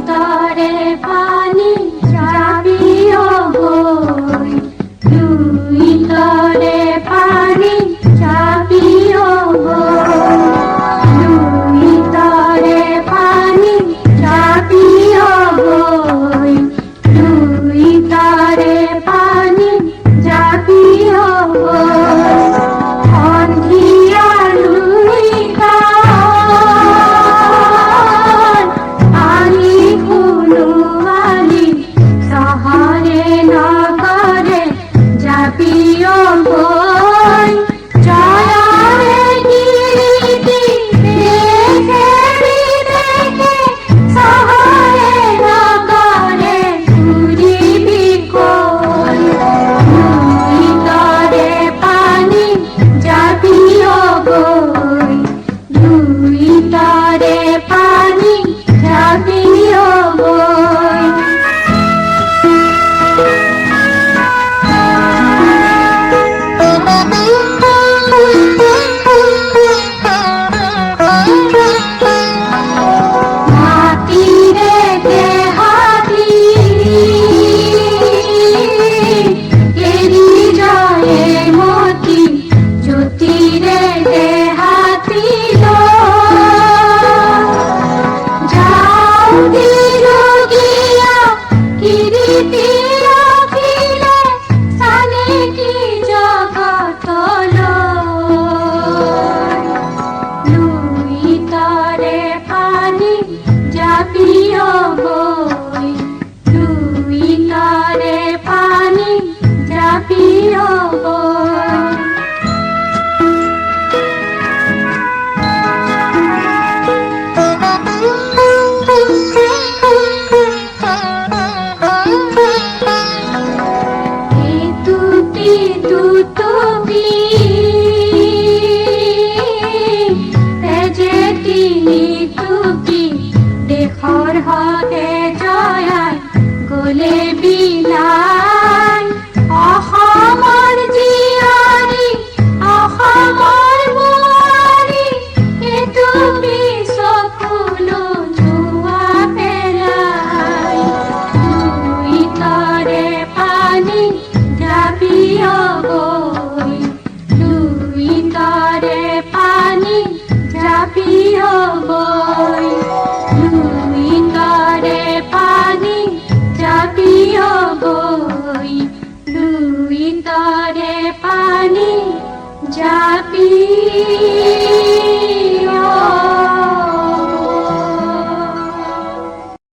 ভিতরে পানি যাবি ও তুই তরে পানি গলে বিলাই